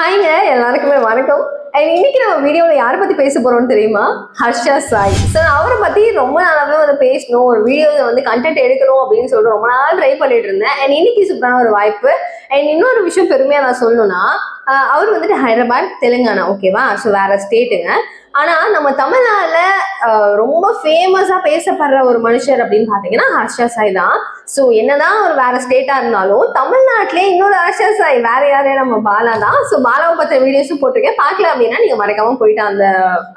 ஹாய்ங்க எல்லாருக்குமே வணக்கம். And இன்னைக்கு நம்ம வீடியோவில் யாரை பற்றி பேச போகிறோம்னு தெரியுமா? ஹர்ஷா சாய். ஸோ அவரை பற்றி ரொம்ப நாளாகவே வந்து பேசணும் ஒரு வீடியோவில் வந்து கண்டென்ட் எடுக்கணும் அப்படின்னு சொல்லிட்டு ரொம்ப நாள் ட்ரை பண்ணிட்டு இருந்தேன். அண்ட் இன்னைக்கு சூப்பரான ஒரு வாய்ப்பு. அண்ட் இன்னொரு விஷயம் பெருமையாக நான் சொல்லணும்னா அவர் வந்துட்டு ஹைதராபாத் தெலுங்கானா ஓகேவா? ஸோ வேற ஸ்டேட்டுங்க. ஆனால் நம்ம தமிழ்நாட்டில் ரொம்ப ஃபேமஸாக பேசப்படுற ஒரு மனுஷர் அப்படின்னு பார்த்தீங்கன்னா ஹர்ஷா சாய் தான். ஸோ என்னதான் ஒரு வேற ஸ்டேட்டா இருந்தாலும் தமிழ்நாட்டிலே இன்னொரு ஹர்ஷா சாய் வேற யாரே? நம்ம பாலா தான். ஸோ பாலாவை பற்ற வீடியோஸும் போட்டிருக்கேன். பார்க்கல அப்படின்னா நீங்க மறக்காம போயிட்டு அந்த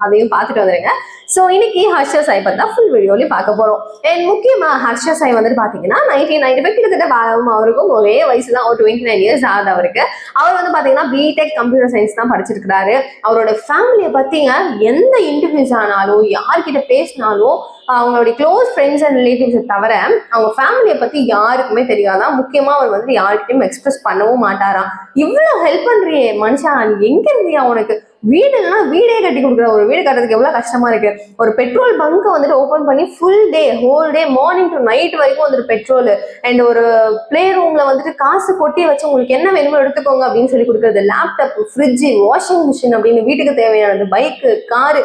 அதையும் பார்த்துட்டு வந்துருங்க. ஸோ இன்னைக்கு ஹர்ஷா சாய் பற்றி தான் ஃபுல் வீடியோலையும் பார்க்க போறோம். அண்ட் முக்கியமா ஹர்ஷா சாய் வந்துட்டு பார்த்தீங்கன்னா நைன்டீன் நைன்டி ஃபைவ் கிட்டத்தட்ட பாலாவும் அவருக்கும் ஒரே வயசு தான் ஒரு டுவெண்ட்டி நைன் இயர்ஸ் ஆகுது அவருக்கு. அவர் வந்து பார்த்தீங்கன்னா பிடெக் கம்ப்யூட்டர் சயின்ஸ் தான் படிச்சிருக்கிறாரு. அவரோட ஃபேமிலியை பார்த்தீங்க எந்த இன்டர்வியூஸ் ஆனாலும் யார்கிட்ட பேசினாலும் அவங்களுடைய க்ளோஸ் ஃப்ரெண்ட்ஸ் அண்ட் ரிலேட்டிவ்ஸை தவிர அவங்க ஃபேமிலியை பற்றி யாருக்குமே தெரியாதான் முக்கியமாக அவர் வந்து யார்கிட்டையும் எக்ஸ்பிரஸ் பண்ணவும் மாட்டாராம் இவ்வளோ ஹெல்ப் பண்ணுறியே மனுஷா எங்கே இருந்தியா உனக்கு? வீடு இல்லைன்னா வீடே கட்டி கொடுக்குற ஒரு வீடு கட்டுறதுக்கு எவ்வளோ கஷ்டமா இருக்கு. ஒரு பெட்ரோல் பங்க் வந்துட்டு ஓப்பன் பண்ணி full day whole day morning to night வரைக்கும் வந்துட்டு பெட்ரோல் அண்ட் ஒரு ப்ளே ரூம்ல வந்துட்டு காசு கொட்டி வச்சு உங்களுக்கு என்ன வேணுமோ எடுத்துக்கோங்க அப்படின்னு சொல்லி கொடுக்குறது. லேப்டாப் ஃப்ரிட்ஜு வாஷிங் மிஷின் அப்படின்னு வீட்டுக்கு தேவையானது. பைக்கு காரு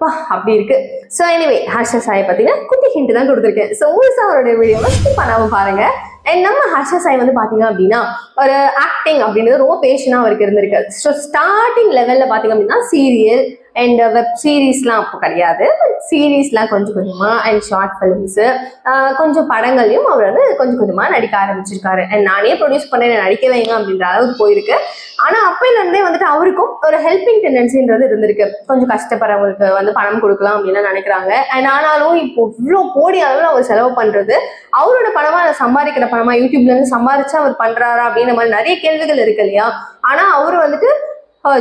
பா அப்படி இருக்கு. ஸோ எனிவே ஹர்ஷா சாயை பார்த்தீங்கன்னா குட்டி ஹிண்ட் தான் கொடுத்துருக்கேன். ஸோ முழுசா அவருடைய வீடியோவை ஸ்கிப் பண்ணாம பாருங்க. அண்ட் நம்ம ஹர்ஷா சாய் வந்து பார்த்தீங்க அப்படின்னா ஒரு ஆக்டிங் அப்படின்றது ரொம்ப பேஷனாக அவருக்கு இருந்திருக்கு. ஸோ ஸ்டார்டிங் லெவலில் பார்த்தீங்க அப்படின்னா சீரியல் அண்ட் வெப் சீரீஸ்லாம் அப்போ கிடையாது. பட் சீரீஸ்லாம் கொஞ்சம் கொஞ்சமாக அண்ட் ஷார்ட் ஃபிலிம்ஸு கொஞ்சம் படங்களையும் அவர் வந்து கொஞ்சம் கொஞ்சமாக நடிக்க ஆரம்பிச்சிருக்காரு. அண்ட் நானே ப்ரொடியூஸ் பண்ணேன் நடிக்க வைங்க அப்படின்ற அளவுக்கு போயிருக்கு. ஆனால் அப்போலேருந்தே வந்துட்டு அவருக்கும் ஒரு ஹெல்பிங் டெண்டன்சின்றது இருந்திருக்கு. கொஞ்சம் கஷ்டப்படுறவங்களுக்கு வந்து பணம் கொடுக்கலாம் அப்படின்னு நினைக்கிறாங்க. அண்ட் ஆனாலும் இப்போ இவ்வளோ கோடி அளவில் அவர் செலவு பண்ணுறது அவரோட படமாக அதை சம்பாதிக்கிற படமாக யூடியூப்லேருந்து சம்பாதிச்சு அவர் பண்ணுறாரா அப்படின்ற மாதிரி நிறைய கேள்விகள் இருக்கு இல்லையா? ஆனால் அவர் வந்துட்டு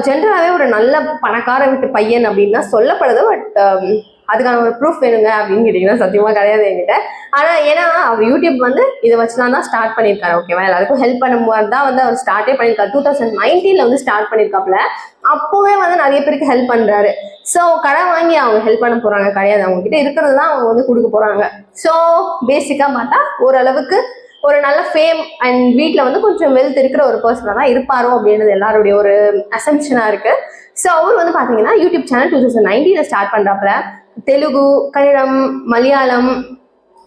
ஜென்ரலாகவே ஒரு நல்ல பணக்கார வீட்டு பையன் அப்படின்னா சொல்லப்படுது பட் um, அதுக்கான ஒரு ப்ரூஃப் வேணுங்க அப்படின்னு கேட்டிங்கன்னா சத்தியமாக கிடையாது என்கிட்ட. ஆனால் ஏன்னா அவர் யூடியூப் வந்து இதை வச்சுலாம் தான் ஸ்டார்ட் பண்ணியிருக்காரு ஓகேவா எல்லாருக்கும் ஹெல்ப் பண்ணும்போது தான் வந்து அவர் ஸ்டார்ட்டே பண்ணியிருக்காரு. டூ தௌசண்ட் நைன்டீனில் வந்து ஸ்டார்ட் பண்ணியிருக்காப்புல. அப்போவே வந்து நிறைய பேருக்கு ஹெல்ப் பண்ணுறாரு ஸோ கடன் வாங்கி அவங்க ஹெல்ப் பண்ண போகிறாங்க கிடையாது. அவங்க கிட்ட இருக்கிறது தான் அவங்க வந்து கொடுக்க போகிறாங்க ஸோ பேசிக்காக பார்த்தா ஓரளவுக்கு ஒரு நல்ல ஃபேம் அண்ட் வீட்டில் வந்து கொஞ்சம் வெல்த் இருக்கிற ஒரு பர்சனாக தான் இருப்பாரோ அப்படின்றது எல்லாருடைய ஒரு அசம்ஷனாக இருக்குது ஸோ அவர் வந்து பார்த்தீங்கன்னா யூடியூப் சேனல் டூ தௌசண்ட் நைன்டீனில் ஸ்டார்ட் பண்ணுறப்ப தெலுங்கு கன்னடம் மலையாளம்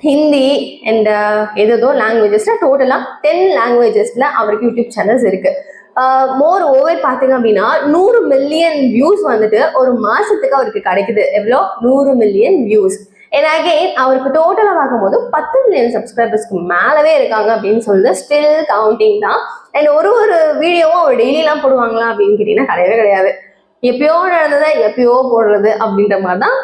ஹிந்தி அண்ட் ஏதோ லாங்குவேஜஸில் டோட்டலாக டென் லாங்குவேஜஸில் அவருக்கு யூடியூப் சேனல்ஸ் இருக்குது மோர் ஓவர் பார்த்தீங்க அப்படின்னா நூறு மில்லியன் வியூஸ் வந்துட்டு ஒரு மாசத்துக்கு அவருக்கு கிடைக்குது. எவ்வளோ? நூறு மில்லியன் வியூஸ் அண்ட் அகெயின் அவருக்கு டோட்டலாக பார்க்கும்போது பத்து மில்லியன் சப்ஸ்கிரைபர்ஸ்க்கு மேலவே இருக்காங்க அப்படின்னு சொல்லிட்டு ஸ்டில் கவுண்டிங் தான். அண்ட் ஒரு ஒரு வீடியோவும் அவர் டெய்லிலாம் போடுவாங்களா அப்படின்னு கேட்டிங்கன்னா கிடையவே கிடையாது. எப்பயோ நடந்ததை எப்பயோ போடுறது அப்படின்ற மாதிரி தான்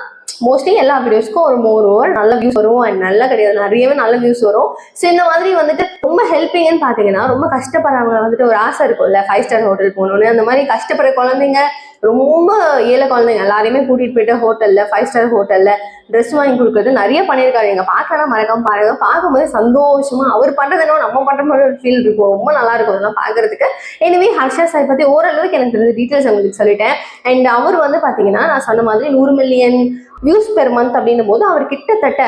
மோஸ்ட்லி எல்லா வீடியோஸ்க்கும் ஒரு மோர் ஓவர் நல்ல வியூஸ் வரும். அண்ட் நல்லா கிடையாது நிறையவே நல்ல வியூஸ் வரும். ஸோ இந்த மாதிரி வந்துட்டு ரொம்ப ஹெல்ப்பிங்னு பார்த்தீங்கன்னா ரொம்ப கஷ்டப்படுறவங்க வந்துட்டு ஒரு ஆசை இருக்கும்ல ஃபைவ் ஸ்டார் ஹோட்டல் போகணுன்னு அந்த மாதிரி கஷ்டப்படுற குழந்தைங்க ரொம்ப ஏழை குழந்தைங்க எல்லாரையுமே கூட்டிட்டு போயிட்டு ஹோட்டல்ல ஃபைவ் ஸ்டார் ஹோட்டல்ல ட்ரெஸ் வாங்கி கொடுக்குறது நிறைய பண்ணியிருக்காரு. எங்க பார்க்கலாம் மறக்காம பாருங்க. பார்க்கும்போது சந்தோஷமா அவர் பண்றது என்ன நம்ம பண்ற மாதிரி ஒரு ஃபீல் இருக்கும். ரொம்ப நல்லா இருக்கும் அதெல்லாம் பார்க்கறதுக்கு. எனவே ஹர்ஷா சாய் பத்தி ஓரளவுக்கு எனக்கு தெரிஞ்ச டீட்டெயில்ஸ் உங்களுக்கு சொல்லிட்டேன். அண்ட் அவர் வந்து பாத்தீங்கன்னா நான் சொன்ன மாதிரி நூறு மில்லியன் வியூஸ் பெர் மந்த் அப்படின்னும் போது அவர் கிட்டத்தட்ட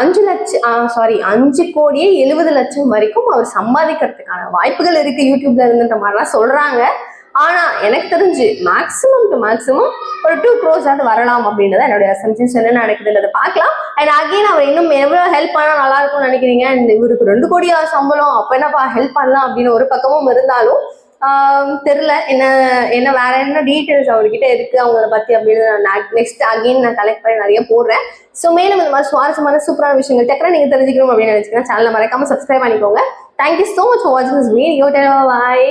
அஞ்சு லட்சம் சாரி அஞ்சு கோடியே எழுபது லட்சம் வரைக்கும் அவர் சம்பாதிக்கிறதுக்கான வாய்ப்புகள் இருக்கு. யூடியூப்ல இருந்துன்ற மாதிரிலாம் சொல்றாங்க. ஆனா எனக்கு தெரிஞ்சு மேக்ஸிமம் டு மேக்ஸிமம் ஒரு டூ க்ரோஸ் ஆகுது வரலாம் அப்படின்றத என்னுடைய அசம்ஷன்ஸ் என்ன நடக்குதுன்றதை பார்க்கலாம். அண்ட் அகைன் அவர் இன்னும் எவ்வளவு ஹெல்ப் பண்ணா நல்லா இருக்கும்னு நினைக்கிறீங்க. இவருக்கு ரெண்டு கோடியா சம்பளம் அப்ப என்னப்பா ஹெல்ப் பண்ணலாம் அப்படின்னு ஒரு பக்கமும் இருந்தாலும் தெரில தெரியல. என்ன என்ன வேற என்ன டீட்டெயில்ஸ் அவர்கிட்ட இருக்கு அவங்கள பத்தி அப்படின்னு நான் நெக்ஸ்ட் அகைன் நான் கலெக்ட் பண்ணி நிறைய போடுறேன். ஸோ மேலும் இந்த மாதிரி சுவாரஸ்யமான சூப்பரான விஷயங்கள் டக்குனு நீங்க தெரிஞ்சுக்கணும் அப்படின்னு நினைச்சீங்கன்னா சேனலை மறக்காம சப்ஸ்கிரைப் பண்ணிக்கோங்க. Thank you so much for வாட்சிங் திஸ் வீடியோ பாய்